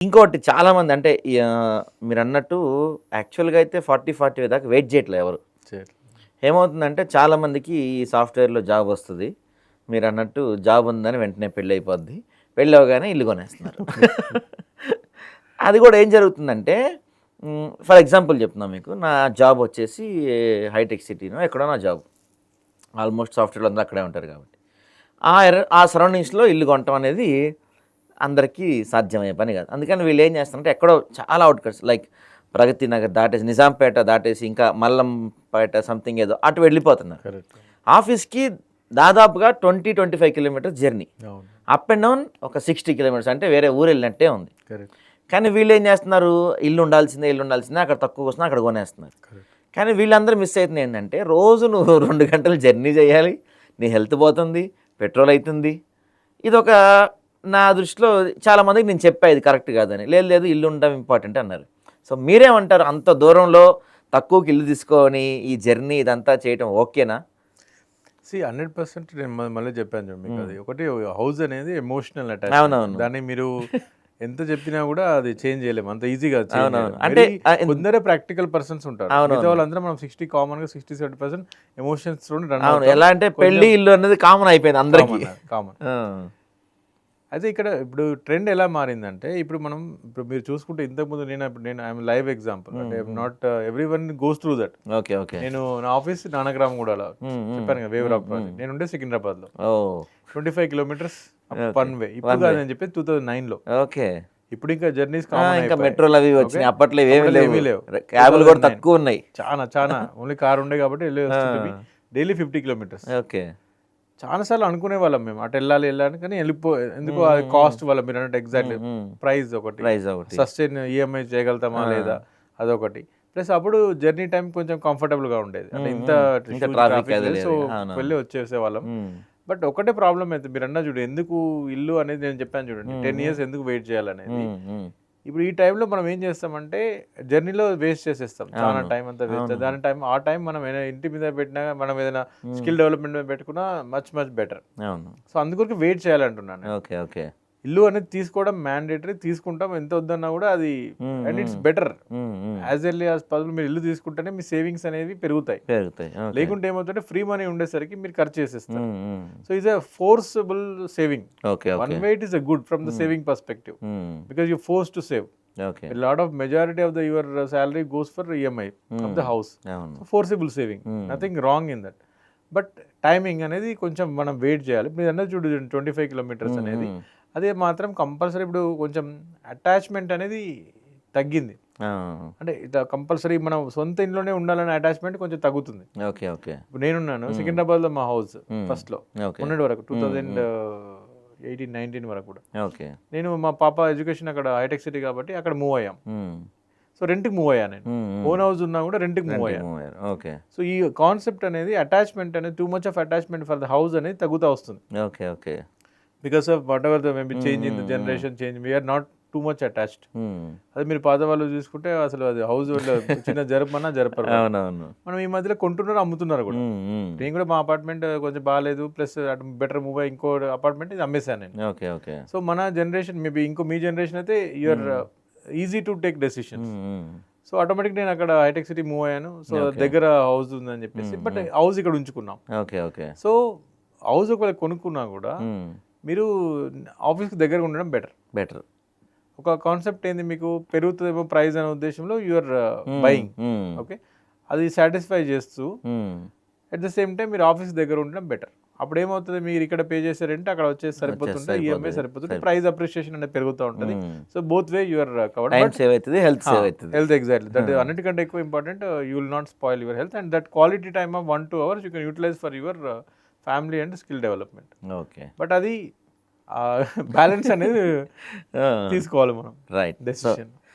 ఇంకోటి చాలామంది అంటే మీరు అన్నట్టు యాక్చువల్గా అయితే ఫార్టీ ఫార్టీ దాకా వెయిట్ చేయట్లేదు ఎవరు. ఏమవుతుందంటే చాలామందికి ఈ సాఫ్ట్వేర్లో జాబ్ వస్తుంది. మీరు అన్నట్టు జాబ్ ఉందని వెంటనే పెళ్ళి అయిపోద్ది. పెళ్ళి అవగానే ఇల్లు కొనేస్తున్నారు. అది కూడా ఏం జరుగుతుందంటే ఫర్ ఎగ్జాంపుల్ చెప్తున్నా మీకు నా జాబ్ వచ్చేసి హైటెక్ సిటీనో ఎక్కడో నా జాబ్. ఆల్మోస్ట్ సాఫ్ట్వేర్లు అందరూ అక్కడే ఉంటారు కాబట్టి. ఆ ఆ సరౌండింగ్స్లో ఇల్లు కొనటం అనేది అందరికీ సాధ్యమయ్యే పని కాదు. అందుకని వీళ్ళు ఏం చేస్తారంటే ఎక్కడో చాలా అవుట్కట్స్ లైక్ ప్రగతి నగర్ దాటేసి నిజాంపేట దాటేసి ఇంకా మల్లంపేట సంథింగ్ ఏదో అటు వెళ్ళిపోతున్నారు. ఆఫీస్కి దాదాపుగా twenty twenty five kilometres journey up and down ఒక సిక్స్టీ కిలోమీటర్స్ అంటే వేరే ఊరు వెళ్ళినట్టే ఉంది కానీ వీళ్ళు ఏం చేస్తున్నారు? ఇల్లు ఉండాల్సిందే ఇల్లు ఉండాల్సిందే అక్కడ తక్కువ వస్తున్నా అక్కడ కొనేస్తున్నారు. కానీ వీళ్ళందరూ మిస్ అవుతుంది ఏంటంటే రోజు నువ్వు రెండు గంటలు జర్నీ చేయాలి నీ హెల్త్ పోతుంది పెట్రోల్ అవుతుంది ఇది ఒక నా దృష్టిలో చాలామందికి నేను చెప్పా ఇది కరెక్ట్ కాదని. లేదు లేదు ఇల్లు ఉండడం ఇంపార్టెంట్ అన్నారు. సో మీరేమంటారు? అంత దూరంలో తక్కువకి ఇల్లు తీసుకొని ఈ జర్నీ ఇదంతా చేయటం ఓకేనా? సి హండ్రెడ్ పర్సెంట్ నేను మళ్ళీ చెప్పాను మీకు అది. ఒకటి హౌస్ అనేది ఎమోషనల్ అవునవును. అటాచ్ దాన్ని మీరు ఎంత చెప్పినా కూడా అది చేంజ్ చేయలేము. అంత ఈజీగా అవునవును. అంటే, కొందరే ప్రాక్టికల్ పర్సన్స్ ఉంటారు. అవునవును. మిగతా వాళ్ళందరూ మనం సిక్స్టీ కామన్గా సిక్స్టీ సెవెంటీ పర్సెంట్ ఎమోషన్స్ ఎలా అంటే పెళ్ళి ఇల్లు అనేది కామన్ అయిపోయింది అందరికీ. కామన్ అయితే ఇక్కడ ఇప్పుడు ట్రెండ్ ఎలా మారిందంటే ఇప్పుడు మనం ఇప్పుడు మీరు చూసుకుంటే ఇంతకుముందు నేను ఇప్పుడు నేను ఐఎమ్ లైవ్ ఎగ్జాంపుల్. అంటే not every one goes through that okay okay. నేను నా ఆఫీస్ నానగ్రామ్ కూడా. చెప్పాను కదా వేవరాప్ ప్రాజెక్ట్ నేను ఉండే సికింద్రాబాద్లో twenty five kilometres one way ఇప్పుడు One కాదు way. అని చెప్పి టూ థౌసండ్ నైన్లో. ఓకే. ఇప్పుడు ఇంకా జర్నీస్ ఇంకా మెట్రోలు అవి వచ్చినాయి. అప్పట్లో ఏమీ లేవు. లేవు. క్యాబులు కూడా 2009. తక్కువ ఉన్నాయి. చాలా చాలా ఓన్లీ కార్ ఉండే కాబట్టి డైలీ ఫిఫ్టీ కిలోమీటర్స్ ఓకే. చాలా సార్లు అనుకునే వాళ్ళం మేము. అటు వెళ్ళాలి వెళ్ళాలి కానీ వెళ్ళిపో ఎందుకు అది కాస్ట్ వల్ల మీరు అన్నట్టు ఎగ్జాక్ట్ ప్రైస్ ఒకటి. ప్రైస్ ఒకటి. సస్టైన్ ఈఎంఐ చేయగలుగుతామా లేదా అదొకటి. ప్లస్ అప్పుడు జర్నీ టైం కొంచెం comfortable గా ఉండేది. అంటే ఇంత సో. వెళ్ళి వచ్చేసే వాళ్ళం. బట్ ఒకటే ప్రాబ్లం అయితే మీరు అన్నా చూడు ఎందుకు ఇల్లు అనేది నేను చెప్పాను చూడండి టెన్ ఇయర్స్ ఎందుకు వెయిట్ చేయాలనేది. ఇప్పుడు ఈ టైంలో మనం ఏం చేస్తామంటే జర్నీలో వేస్ట్ చేసేస్తాం. చాలా టైం అంతా వేస్ట్. దాని టైం ఆ టైం మనం ఏదైనా ఇంటి మీద పెట్టినా మనం ఏదైనా స్కిల్ డెవలప్మెంట్ మీద పెట్టుకున్నా మచ్ మచ్ బెటర్ అవును. సో అందుకొరకు వెయిట్ చేయాలంటున్నాను నేను. Okay okay. ఇల్లు అనేది తీసుకోవడం మ్యాండేటరీ తీసుకుంటాం. ఎంత వద్దన్నా కూడా అది and it's better. As early as possible మీరు ఇల్లు తీసుకుంటేనే మీ సేవింగ్స్ అనేవి పెరుగుతాయి. పెరుగుతాయి. లేకుంటే ఏమవుతుంటే ఫ్రీ మనీ ఉండేసరికి మీరు ఖర్చు చేసేస్తారు. So is a forcible saving okay one way it is a good from the saving perspective. Because you force to save okay. Lot of majority of the your salary goes for EMI of the house forcible saving nothing wrong in that but timing అనేది కొంచెం మనం wait చేయాలి. మీరు అన్నది చూడు twenty five kilometres అనేది. అదే మాత్రం కంపల్సరీ ఇప్పుడు కొంచెం అటాచ్మెంట్ అనేది తగ్గింది. అంటే ఇట్లా కంపల్సరీ మనం సొంత ఇంట్లోనే ఉండాలనే అటాచ్మెంట్ కొంచెం తగ్గుతుంది. Okay okay. నేనున్నాను సికింద్రాబాద్లో మా హౌస్ ఫస్ట్లో మొన్నటి వరకు టూ థౌజండ్ ఎయిటీన్ నైన్టీన్ వరకు కూడా. ఓకే. నేను మా పాప ఎడ్యుకేషన్ అక్కడ హైటెక్ సిటీ కాబట్టి అక్కడ మూవ్ అయ్యాం. సో రెంట్కి మూవ్ అయ్యాను నేను. ఓన్ హౌస్ ఉన్నా కూడా రెంట్కి మూవ్ అయ్యారు. ఓకే. సో ఈ కాన్సెప్ట్ అనేది అటాచ్మెంట్ అనేది too much of attachment for the house అనేది తగ్గుతూ వస్తుంది. Okay okay. Because of whatever the maybe change in the generation change we are not too much attached. అది మీరు పాత వాళ్ళు చూసుకుంటే అసలు అది హౌస్ చిన్న జరపమన్నా జరపరు మనం ఈ మధ్యలో కొంటున్నారు అమ్ముతున్నారు కూడా. మ్మ్, మ్మ్. నేను కూడా మా అపార్ట్మెంట్ కొంచెం బాగాలేదు ప్లస్ అటు బెటర్ మూవ్ అయ్యి ఇంకో అపార్ట్మెంట్ ఇది అమ్మేశాను నేను. ఓకే ఓకే సో మన జనరేషన్ మేబీ ఇంకో మీ జనరేషన్ అయితే you are easy to take decision. So automatic నేను అక్కడ హైటెక్ సిటీ మూవ్ అయ్యాను. సో దగ్గర హౌస్ ఉందని చెప్పేసి బట్ హౌస్ ఇక్కడ ఉంచుకున్నాం. ఓకే ఓకే సో హౌస్ ఒకవేళ కొనుక్కున్నా కూడా. మీరు ఆఫీస్కి దగ్గర ఉండడం బెటర్. బెటర్. ఒక కాన్సెప్ట్ ఏంది మీకు? పెరుగుతుందేమో ప్రైస్ అనే ఉద్దేశంలో యూఆర్ బయింగ్. ఓకే అది సాటిస్ఫై చేస్తూ. అట్ ద సేమ్ టైం మీరు ఆఫీస్ దగ్గర ఉండడం బెటర్. అప్పుడు ఏమవుతుంది మీరు ఇక్కడ పే చేశారంటే అక్కడ వచ్చేసి సరిపోతుంటే ఈఎంఐ సరిపోతుంది. ప్రైస్ అప్రిషియేషన్ అనేది పెరుగుతూ ఉంటుంది. సో బోత్ వే సేవ్ అవుతుంది హెల్త్ సేవ్ అవుతుంది. హెల్త్ ఎగ్జాక్ట్లీ దట్ అన్నిటికంటే ఎక్కువ important you will not spoil your health and that quality time of one two hours you can utilize for your family and skill development. Okay. But అది balance అనేది తీసుకోవాలి మనం. Right decision